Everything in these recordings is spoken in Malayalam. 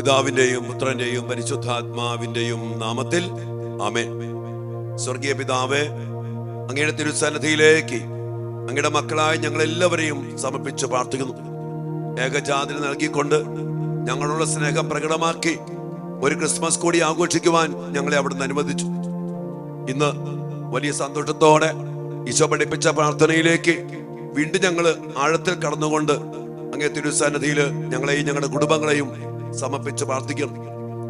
പിതാവിന്റെയും പുത്രന്റെയും പരിശുദ്ധാത്മാവിന്റെയും നാമത്തിൽ. ആമേൻ. സ്വർഗീയ പിതാവേ അങ്ങയുടെ തിരുസന്നിധിയിലേക്ക് അങ്ങയുടെ മക്കളായ ഞങ്ങൾ എല്ലാവരെയും സമർപ്പിച്ച് പ്രാർത്ഥിക്കുന്നു. ഏകജാതിന് നൽകിക്കൊണ്ട് ഞങ്ങളുള്ള സ്നേഹം പ്രകടമാക്കി ഒരു ക്രിസ്മസ് കൂടി ആഘോഷിക്കുവാൻ ഞങ്ങളെ അവിടുന്ന് അനുവദിച്ചു. ഇന്ന് വലിയ സന്തോഷത്തോടെ ഈശോ പഠിപ്പിച്ച പ്രാർത്ഥനയിലേക്ക് വീണ്ടും ഞങ്ങൾ ആഴത്തിൽ കടന്നുകൊണ്ട് അങ്ങേ തിരുസന്നിധിയിൽ ഞങ്ങളെയും ഞങ്ങളുടെ കുടുംബങ്ങളെയും സമർപ്പിച്ച് പ്രാർത്ഥിക്കണം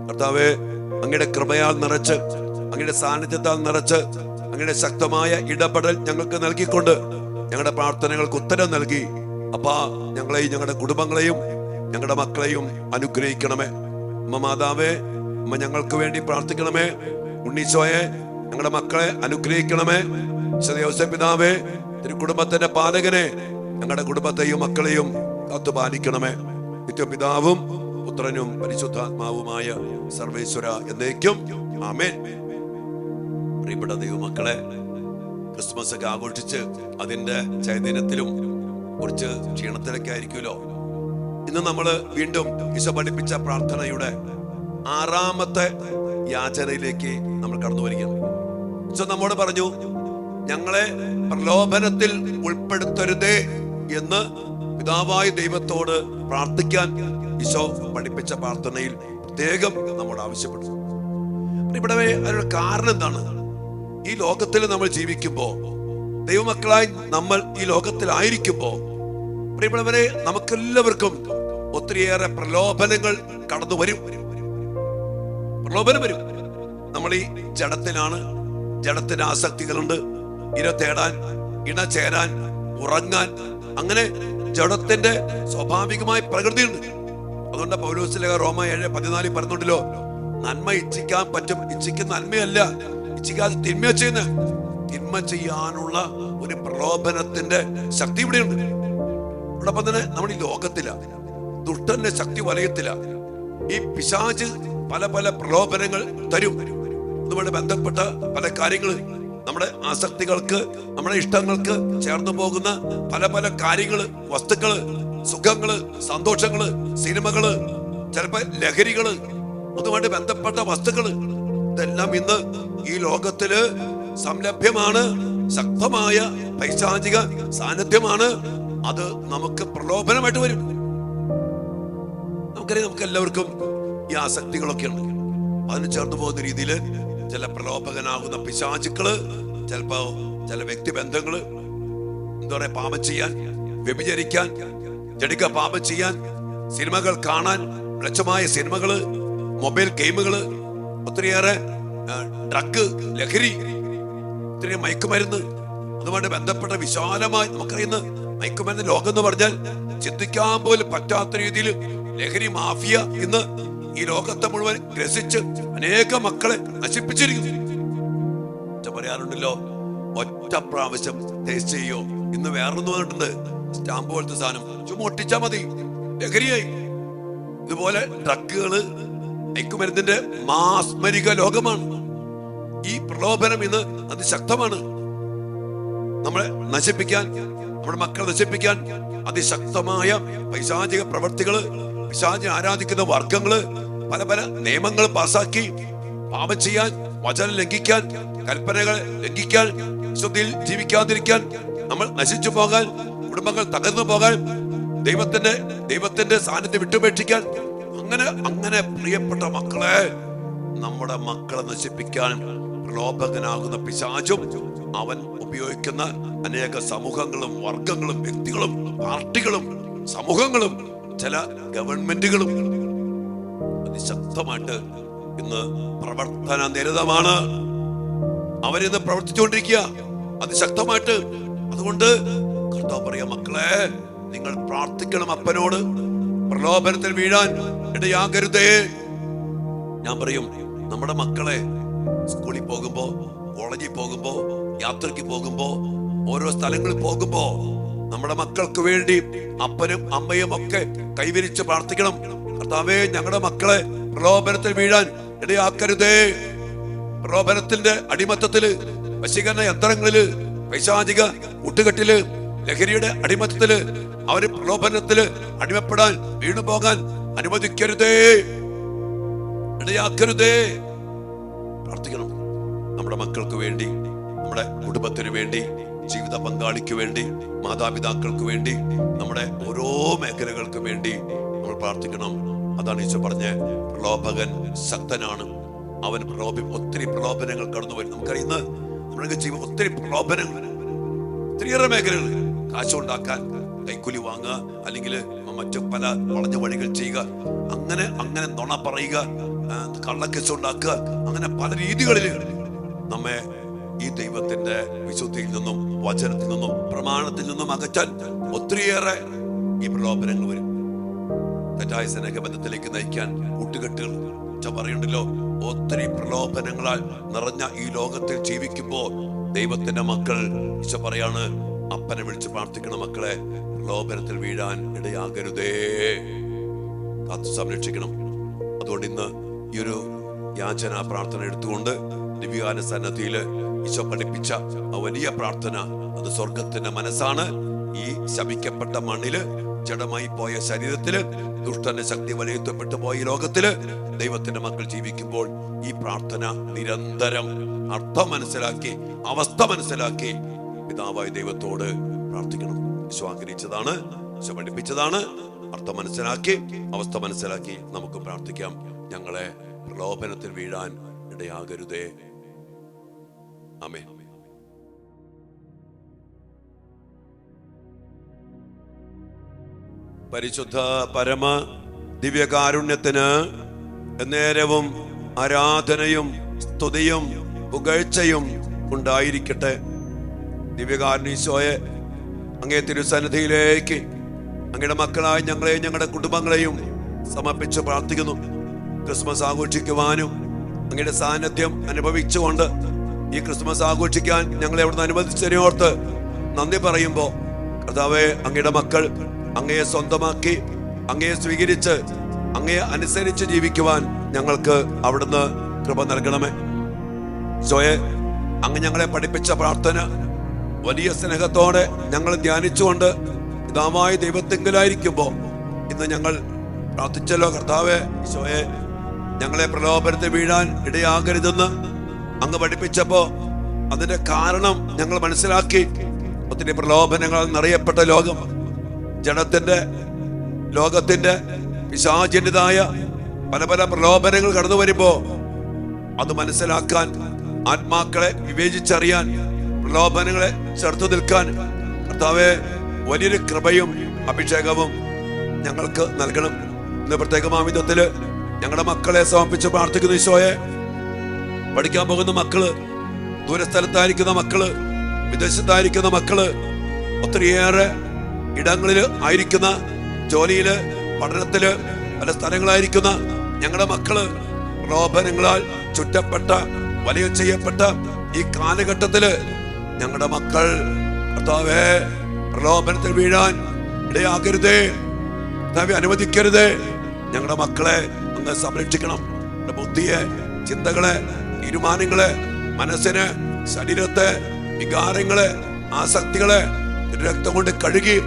കർത്താവെ അങ്ങയുടെ കൃപയാൽ നിറച്ച് അങ്ങയുടെ സാന്നിധ്യത്താൽ നിറച്ച് അങ്ങയുടെ ശക്തമായ ഇടപെടൽ ഞങ്ങൾക്ക് നൽകിക്കൊണ്ട് ഞങ്ങളുടെ പ്രാർത്ഥനകൾക്ക് ഉത്തരം നൽകി. അപ്പാ ഞങ്ങളെയും ഞങ്ങളുടെ കുടുംബങ്ങളെയും ഞങ്ങളുടെ മക്കളെയും അനുഗ്രഹിക്കണമേ. അമ്മ മാതാവേ അമ്മ ഞങ്ങൾക്ക് വേണ്ടി പ്രാർത്ഥിക്കണമേ. ഉണ്ണീശോയെ ഞങ്ങളുടെ മക്കളെ അനുഗ്രഹിക്കണമേ. വിശുദ്ധ പിതാവേ തിരു കുടുംബത്തിന്റെ പാലകനെ ഞങ്ങളുടെ കുടുംബത്തെയും മക്കളെയും കാത്തുപാലിക്കണമേ. നിത്യപിതാവും പുത്രനും പരിശുദ്ധാത്മാവുമായ സർവേശ്വര എന്നേക്കും. ആമേൻ. പ്രിയപ്പെട്ട ദൈവമക്കളെ ക്രിസ്മസ് ഒക്കെ ആഘോഷിച്ച് അതിന്റെ ചൈതന്യത്തിലും കുറച്ച് ക്ഷീണത്തിലൊക്കെ ആയിരിക്കുമല്ലോ. ഇന്ന് നമ്മൾ വീണ്ടും ഈശോ പഠിപ്പിച്ച പ്രാർത്ഥനയുടെ ആറാമത്തെ യാചനയിലേക്ക് നമ്മൾ കടന്നു വരികയാണ്. ഈശോ നമ്മോട് പറഞ്ഞു ഞങ്ങളെ പ്രലോഭനത്തിൽ ഉൾപ്പെടുത്തരുതേ എന്ന് പിതാവായ ദൈവത്തോട് പ്രാർത്ഥിക്കാൻ ഈശോ പഠിപ്പിച്ച പ്രാർത്ഥനയിൽ പ്രത്യേകം നമ്മോട് ആവശ്യപ്പെടുന്നു ഇവിടെ അതിനുള്ള കാരണം എന്താണ്? ഈ ലോകത്തിൽ നമ്മൾ ജീവിക്കുമ്പോ ദൈവമക്കളായി നമ്മൾ ഈ ലോകത്തിലായിരിക്കുമ്പോ പ്രിയപ്പെട്ടവരെ നമുക്കെല്ലാവർക്കും ഒത്തിരിയേറെ പ്രലോഭനങ്ങൾ കടന്നു വരും. പ്രലോഭനം വരും. നമ്മൾ ഈ ജഡത്തിലാണ് ജഡത്തിന് ആസക്തികളുണ്ട്. ഇര തേടാൻ ഇണ ചേരാൻ ഉറങ്ങാൻ അങ്ങനെ ജഡത്തിന്റെ സ്വാഭാവികമായ പ്രകൃതിയുണ്ട്. അതുകൊണ്ട് പൗലോസിലെ റോമ ഏഴ് പതിനാലിൽ പറഞ്ഞുണ്ടല്ലോ നന്മ ഇച്ഛിക്കാൻ പറ്റും ഇച്ഛിക്കുന്ന നന്മയല്ല ഇച്ഛിക്കാതെ തിന്മ ചെയ്യുന്ന. തിന്മ ചെയ്യാനുള്ള ഒരു പ്രലോഭനത്തിന്റെ ശക്തി ഇവിടെയുണ്ട്. ഇവിടെ തന്നെ നമ്മൾ ഈ ലോകത്തില ദുഷ്ടന്റെ ശക്തി വലയത്തില ഈ പിശാച് പല പല പ്രലോഭനങ്ങൾ തരും. അതുമായി ബന്ധപ്പെട്ട പല കാര്യങ്ങൾ നമ്മുടെ ആസക്തികൾക്ക് നമ്മുടെ ഇഷ്ടങ്ങൾക്ക് ചേർന്നു പോകുന്ന പല പല കാര്യങ്ങൾ വസ്തുക്കൾ സുഖങ്ങൾ സന്തോഷങ്ങൾ സിനിമകൾ ചിലപ്പോ ലഹരികൾ അതുമായിട്ട് ബന്ധപ്പെട്ട വസ്തുക്കൾ ഇതെല്ലാം ഇന്ന് ഈ ലോകത്തിൽ സംലഭ്യമാണ് ശക്തമായ പൈശാചിക സാന്നിധ്യമാണ്. അത് നമുക്ക് പ്രലോഭനമായിട്ട് വരും. നമുക്കറിയാം നമുക്ക് എല്ലാവർക്കും ഈ ആസക്തികളൊക്കെ ഉണ്ട് അതിന് ചേർന്ന് പോകുന്ന രീതിയിൽ ചില പ്രലോഭകനാകുന്ന പിശാചുക്കൾ ചിലപ്പോ ചില വ്യക്തിബന്ധങ്ങൾ എന്താ പറയാ പാപം ചെയ്യാൻ വ്യഭിചരിക്കാൻ ജടിക പാപം ചെയ്യാൻ സിനിമകൾ കാണാൻ വെളിച്ചമായ സിനിമകൾ മൊബൈൽ ഗെയിമുകൾ ഒത്തിരിയേറെ ഡ്രഗ് ലഹരി ഒത്തിരി മയക്കുമരുന്ന് അതുമായിട്ട് ബന്ധപ്പെട്ട വിശാലമായി നമുക്കറിയുന്ന മയക്കുമരുന്ന് ലോകം എന്ന് പറഞ്ഞാൽ ചിന്തിക്കാൻ പോലും പറ്റാത്ത രീതിയിൽ ലഹരി മാഫിയ ഇന്ന് ഈ ലോകത്തെ മുഴുവൻ ഗ്രസിച്ച് അനേക മക്കളെ നശിപ്പിച്ചിരിക്കുന്നു. പറയാറുണ്ടല്ലോ ഒറ്റ പ്രാവശ്യം ടേസ്റ്റ് ചെയ്യോ? ഇന്ന് വേറൊന്നും വന്നിട്ടുണ്ട്. സ്റ്റാമ്പ് പോലത്തെ സാധനം. ചുമ്മാ ഒട്ടിച്ചാ മതി. ലഹരിയായി. ഇതുപോലെ ഡ്രഗുകൾ മയക്കുമരുന്നിന്റെ മാസ്മരിക ലോകമാണ്. ഈ പ്രലോഭനം ഇന്ന് അതിശക്തമാണ്. നമ്മളെ നശിപ്പിക്കാൻ നമ്മുടെ മക്കളെ നശിപ്പിക്കാൻ അതിശക്തമായ പൈശാചിക പ്രവർത്തികൾ പിശാചിനെ ആരാധിക്കുന്ന വർഗങ്ങൾ പല പല നിയമങ്ങൾ പാസാക്കി പാപം ചെയ്യാൻ വചനം ലംഘിക്കാൻ കൽപ്പനകൾ ലംഘിക്കാൻ വിശുദ്ധിയിൽ ജീവിക്കാതിരിക്കാൻ നമ്മൾ നശിച്ചു പോകാൻ കുടുംബങ്ങൾ തകർന്നു പോകാൻ ദൈവത്തിന്റെ ദൈവത്തിന്റെ സാന്നിധ്യം വിട്ടുപേക്ഷിക്കാൻ. അങ്ങനെ അങ്ങനെ പ്രിയപ്പെട്ട മക്കളെ നമ്മുടെ മക്കളെ നശിപ്പിക്കാൻ പ്രലോഭകനാകുന്ന പിശാചും അവൻ ഉപയോഗിക്കുന്ന അനേക സമൂഹങ്ങളും വർഗങ്ങളും വ്യക്തികളും പാർട്ടികളും സമൂഹങ്ങളും ചില ഗവൺമെന്റുകളും അതിശക്തമായിട്ട് ഇന്ന് പ്രവർത്തന നിരതമാണ്. അവരിന്ന് പ്രവർത്തിച്ചുകൊണ്ടിരിക്കുക. അതിശക്തമായിട്ട്. അതുകൊണ്ട് കർത്താവ് പറയാ മക്കളെ നിങ്ങൾ പ്രാർത്ഥിക്കണം അപ്പനോട്. പ്രലോഭനത്തിൽ വീഴാൻ ഇടയാകരുതേ. ഞാൻ പറയും നമ്മുടെ മക്കളെ സ്കൂളിൽ പോകുമ്പോ കോളേജിൽ പോകുമ്പോ യാത്രയ്ക്ക് പോകുമ്പോ ഓരോ സ്ഥലങ്ങളിൽ പോകുമ്പോ നമ്മുടെ മക്കൾക്ക് വേണ്ടി അപ്പനും അമ്മയും ഒക്കെ കൈവരിച്ച് പ്രാർത്ഥിക്കണം. കർത്താവേ ഞങ്ങളുടെ മക്കളെ പ്രലോഭനത്തിൽ വീഴാൻ ഇടയാക്കരുതേ. പ്രലോഭനത്തിന്റെ അടിമത്തത്തിൽ വശീകരണ യന്ത്രങ്ങളിൽ പൈശാചിക കൂട്ടുകെട്ടിൽ ലഹരിയുടെ അടിമത്തത്തിൽ അവർ പ്രലോഭനത്തിൽ അടിമപ്പെടാൻ വീണു പോകാൻ അനുവദിക്കരുതേ. ഇടയാക്കരുതേ. പ്രാർത്ഥിക്കണം. നമ്മുടെ മക്കൾക്ക് വേണ്ടി നമ്മുടെ കുടുംബത്തിന് വേണ്ടി ജീവിത പങ്കാളിക്ക് വേണ്ടി മാതാപിതാക്കൾക്ക് വേണ്ടി നമ്മുടെ ഓരോ മേഖലകൾക്ക് വേണ്ടി നമ്മൾ പ്രാർത്ഥിക്കണം. അതാണ് ഈശോ പറഞ്ഞ പ്രലോഭകൻ ശക്തനാണ് അവൻ പ്രലോഭി ഒത്തിരി പ്രലോഭനങ്ങൾ കടന്നു വരും നമുക്കറിയുന്ന നമ്മുടെ ജീവിതം ഒത്തിരി പ്രലോഭനങ്ങൾ. ഒത്തിരിയേറെ മേഖലകൾ. കാശുണ്ടാക്കാൻ കൈക്കൂലി വാങ്ങുക അല്ലെങ്കിൽ മറ്റു പല വളഞ്ഞ വഴികൾ ചെയ്യുക. അങ്ങനെ അങ്ങനെ നുണ പറയുക ഉണ്ടാക്കുക അങ്ങനെ പല രീതികളിൽ നമ്മെ ഈ ദൈവത്തിന്റെ വിശുദ്ധിയിൽ നിന്നും വചനത്തിൽ നിന്നും പ്രമാണത്തിൽ നിന്നും അകറ്റാൻ ഒത്തിരിയേറെ ഈ പ്രലോഭനങ്ങൾ വരും. തെറ്റായ സ്നേഹബന്ധത്തിലേക്ക് നയിക്കാൻ കൂട്ടുകെട്ടുകൾ പറയുണ്ടല്ലോ ഒത്തിരി പ്രലോഭനങ്ങളാൽ നിറഞ്ഞ ഈ ലോകത്തിൽ ജീവിക്കുമ്പോൾ ദൈവത്തിന്റെ മക്കൾ ഈശ പറയാണ് അപ്പനെ വിളിച്ച് പ്രാർത്ഥിക്കണ മക്കളെ പ്രലോഭനത്തിൽ വീഴാൻ ഇടയാകരുതേ. കാത്തു സംരക്ഷിക്കണം. അതുകൊണ്ട് ഇന്ന് ഈ ഒരു യാചന പ്രാർത്ഥന എടുത്തുകൊണ്ട് ദിവ്യകാല സന്നദ്ധിയിൽ ഈശോ പഠിപ്പിച്ച വലിയ പ്രാർത്ഥന അത് സ്വർഗത്തിന്റെ മനസ്സാണ്. ഈ ശപിക്കപ്പെട്ട മണ്ണിൽ ജഡമായി പോയ ശരീരത്തിൽ ദുഷ്ടന്റെ ശക്തി വലയത്തപ്പെട്ടു പോയ ലോകത്തിൽ ദൈവത്തിന്റെ മക്കൾ ജീവിക്കുമ്പോൾ ഈ പ്രാർത്ഥന നിരന്തരം അർത്ഥം മനസ്സിലാക്കി അവസ്ഥ മനസ്സിലാക്കി പിതാവായ ദൈവത്തോട് പ്രാർത്ഥിക്കണം. ഈശോ ആഗ്രഹിച്ചതാണ് ഈശോ പഠിപ്പിച്ചതാണ്. അർത്ഥം മനസ്സിലാക്കി അവസ്ഥ മനസ്സിലാക്കി നമുക്ക് പ്രാർത്ഥിക്കാം. ഞങ്ങളെ പ്രലോഭനത്തിൽ വീഴാൻ ഇടയാകരുതേ. ആമേ പരിശുദ്ധ പരമ ദിവ്യകാരുണ്യത്തിന് നേരവും ആരാധനയും സ്തുതിയും പുകഴ്ചയും ഉണ്ടായിരിക്കട്ടെ. ദിവ്യകാരുണ്യശോയെ അങ്ങേ തിരുസന്നിധിയിലേക്ക് അങ്ങയുടെ മക്കളായ ഞങ്ങളെയും ഞങ്ങളുടെ കുടുംബങ്ങളെയും സമർപ്പിച്ച് പ്രാർത്ഥിക്കുന്നു. ക്രിസ്മസ് ആഘോഷിക്കുവാനും അങ്ങയുടെ സാന്നിധ്യം അനുഭവിച്ചുകൊണ്ട് ഈ ക്രിസ്മസ് ആഘോഷിക്കാൻ ഞങ്ങളെ അവിടുന്ന് അനുവദിച്ചതിനോർത്ത് നന്ദി പറയുമ്പോൾ കർത്താവെ അങ്ങയുടെ മക്കൾ അങ്ങയെ സ്വന്തമാക്കി അങ്ങയെ സ്വീകരിച്ച് അങ്ങയെ അനുസരിച്ച് ജീവിക്കുവാൻ ഞങ്ങൾക്ക് അവിടുന്ന് കൃപ നൽകണമേ. സോയെ അങ്ങ് ഞങ്ങളെ പഠിപ്പിച്ച പ്രാർത്ഥന വലിയ സ്നേഹത്തോടെ ഞങ്ങൾ ധ്യാനിച്ചുകൊണ്ട് പിതാവായ ദൈവത്തെങ്കിലായിരിക്കുമ്പോൾ ഇന്ന് ഞങ്ങൾ പ്രാർത്ഥിച്ചല്ലോ കർത്താവെ ഈശോയെ ഞങ്ങളെ പ്രലോഭനത്തിൽ വീഴാൻ ഇടയാകരുതെന്ന് അങ്ങ് പഠിപ്പിച്ചപ്പോ അതിന്റെ കാരണം ഞങ്ങൾ മനസ്സിലാക്കി. ഒത്തിരി പ്രലോഭനങ്ങൾ നിറയപ്പെട്ട ലോകം ജനത്തിന്റെ ലോകത്തിന്റെ പിശാചന്യതായ പല പല പ്രലോഭനങ്ങൾ കടന്നു വരുമ്പോ അത് മനസ്സിലാക്കാൻ ആത്മാക്കളെ വിവേചിച്ചറിയാൻ പ്രലോഭനങ്ങളെ ചേർത്ത് നിൽക്കാൻ കർത്താവെ വലിയൊരു കൃപയും അഭിഷേകവും ഞങ്ങൾക്ക് നൽകണം. ഇന്ന് പ്രത്യേകമാവിധത്തിൽ ഞങ്ങളുടെ മക്കളെ സമർപ്പിച്ച് പ്രാർത്ഥിക്കുന്ന ഈശോയെ. പഠിക്കാൻ പോകുന്ന മക്കൾ ദൂരസ്ഥലത്തായിരിക്കുന്ന മക്കൾ വിദേശത്തായിരിക്കുന്ന മക്കൾ ഒത്തിരിയേറെ ഇടങ്ങളിൽ ആയിരിക്കുന്ന ജോലിയിൽ പഠനത്തിൽ പല സ്ഥലങ്ങളായിരിക്കുന്ന ഞങ്ങളുടെ മക്കൾ പ്രലോഭനങ്ങളാൽ ചുറ്റപ്പെട്ട വലിയ ചെയ്യപ്പെട്ട ഈ കാലഘട്ടത്തിൽ ഞങ്ങളുടെ മക്കൾ കർത്താവേ പ്രലോഭനത്തിൽ വീഴാൻ ഇടയാകരുതേ കർത്താവെ അനുവദിക്കരുതേ. ഞങ്ങളുടെ മക്കളെ അങ്ങ് സംരക്ഷിക്കണം. ബുദ്ധിയെ ചിന്തകളെ തീരുമാനങ്ങളെ മനസ്സിന് ശരീരത്തെ വികാരങ്ങൾ ആസക്തികൾ രക്തം കൊണ്ട് കഴുകി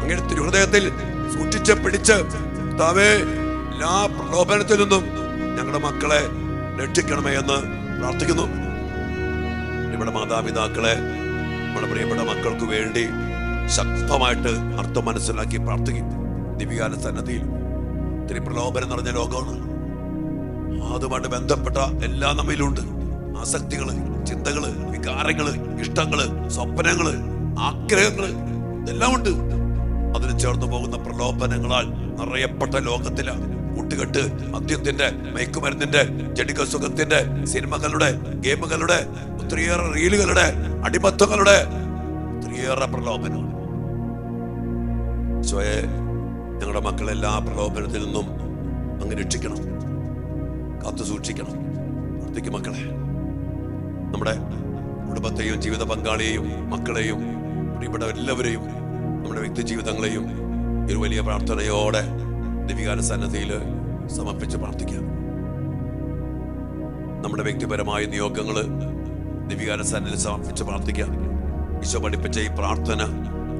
അങ്ങനെ തിരുഹൃദയത്തിൽ സൂക്ഷിച്ച് പിടിച്ച് കർത്താവേ എല്ലാ പ്രലോഭനത്തിൽ നിന്നും ഞങ്ങളുടെ മക്കളെ രക്ഷിക്കണമേ എന്ന് പ്രാർത്ഥിക്കുന്നു. ഇവിടെ മാതാപിതാക്കളെ നമ്മുടെ പ്രിയപ്പെട്ട മക്കൾക്ക് വേണ്ടി ശക്തമായിട്ട് അർത്ഥം മനസ്സിലാക്കി പ്രാർത്ഥിക്കും. ദിവികാല സന്നദ്ധിയിൽ ഒത്തിരി പ്രലോഭനം നിറഞ്ഞ ലോകമാണ്. അതുമായിട്ട് ബന്ധപ്പെട്ട എല്ലാം നമ്മിലുണ്ട്. ആസക്തികൾ ചിന്തകൾ വികാരങ്ങൾ ഇഷ്ടങ്ങൾ സ്വപ്നങ്ങൾ ആഗ്രഹങ്ങൾ ഇതെല്ലാം ഉണ്ട് അതിന് ചേർന്ന് പോകുന്ന പ്രലോഭനങ്ങളാൽ നിറയപ്പെട്ട ലോകത്തില. കൂട്ടുകെട്ട് മദ്യത്തിന്റെ മയക്കുമരുന്നിന്റെ ജടിക സുഖത്തിന്റെ സിനിമകളുടെ ഗെയിമുകളുടെ ഒത്തിരിയേറെ റീലുകളുടെ അടിമത്തങ്ങളുടെ ഒത്തിരിയേറെ പ്രലോഭനം സ്വയെ ഞങ്ങളുടെ മക്കളെല്ലാ പ്രലോഭനത്തിൽ നിന്നും അങ്ങ് രക്ഷിക്കണം. കാത്തു സൂക്ഷിക്കണം. പ്രാർത്ഥിക്കും മക്കളെ. നമ്മുടെ കുടുംബത്തെയും ജീവിത പങ്കാളിയെയും മക്കളെയും പ്രിയപ്പെട്ട എല്ലാവരെയും നമ്മുടെ വ്യക്തി ജീവിതങ്ങളെയും ഒരു വലിയ പ്രാർത്ഥനയോടെ ദിവികാര സന്നദ്ധിയിൽ സമർപ്പിച്ച് പ്രാർത്ഥിക്കാം. നമ്മുടെ വ്യക്തിപരമായ നിയോഗങ്ങൾ ദിവികാര സന്നദ്ധിയിൽ സമർപ്പിച്ച് പ്രാർത്ഥിക്കാം. ഈശോ പഠിപ്പിച്ച ഈ പ്രാർത്ഥന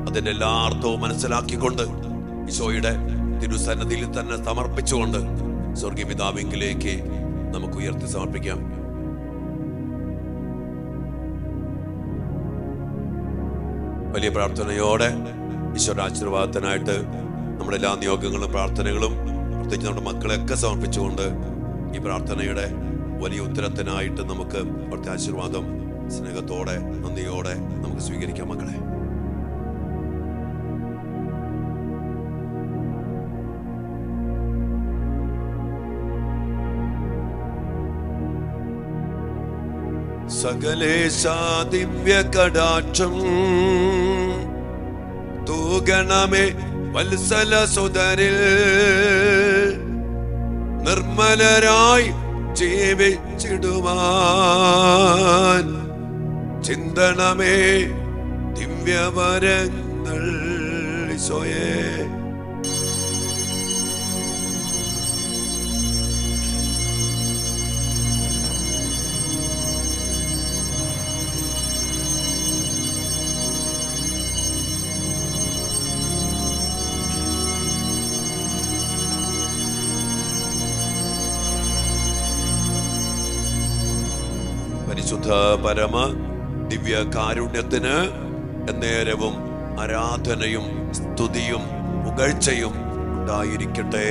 അതിന്റെ എല്ലാ അർത്ഥവും മനസ്സിലാക്കിക്കൊണ്ട് ഈശോയുടെ തിരുസന്നതിയിൽ തന്നെ സമർപ്പിച്ചുകൊണ്ട് സ്വർഗീയ പിതാവിങ്കിലേക്ക് നമുക്ക് ഉയർത്തി സമർപ്പിക്കാം. വലിയ പ്രാർത്ഥനയോടെ ഈശ്വര ആശീർവാദത്തിനായിട്ട് നമ്മുടെ എല്ലാ നിയോഗങ്ങളും പ്രാർത്ഥനകളും പ്രത്യേകിച്ച് നമ്മുടെ മക്കളെയൊക്കെ സമർപ്പിച്ചുകൊണ്ട് ഈ പ്രാർത്ഥനയുടെ വലിയ ഉത്തരത്തിനായിട്ട് നമുക്ക് പ്രത്യാശീർവാദം സ്നേഹത്തോടെ നന്ദിയോടെ നമുക്ക് സ്വീകരിക്കാം മക്കളെ. സകലേശാ ദിവ്യ കടാക്ഷം തൂഗണമേ വത്സല സുതരിൽ. നിർമ്മലരായി ജീവിച്ചിടുവാൻ. ചിന്തണമേ ദിവ്യവരങ്ങൾ ഈശോയേ. പരിശുദ്ധ പരമ ദിവ്യ കാരുണ്യത്തിന് എന്നേരവും ആരാധനയും സ്തുതിയും പുകഴ്ചയും ഉണ്ടായിരിക്കട്ടെ.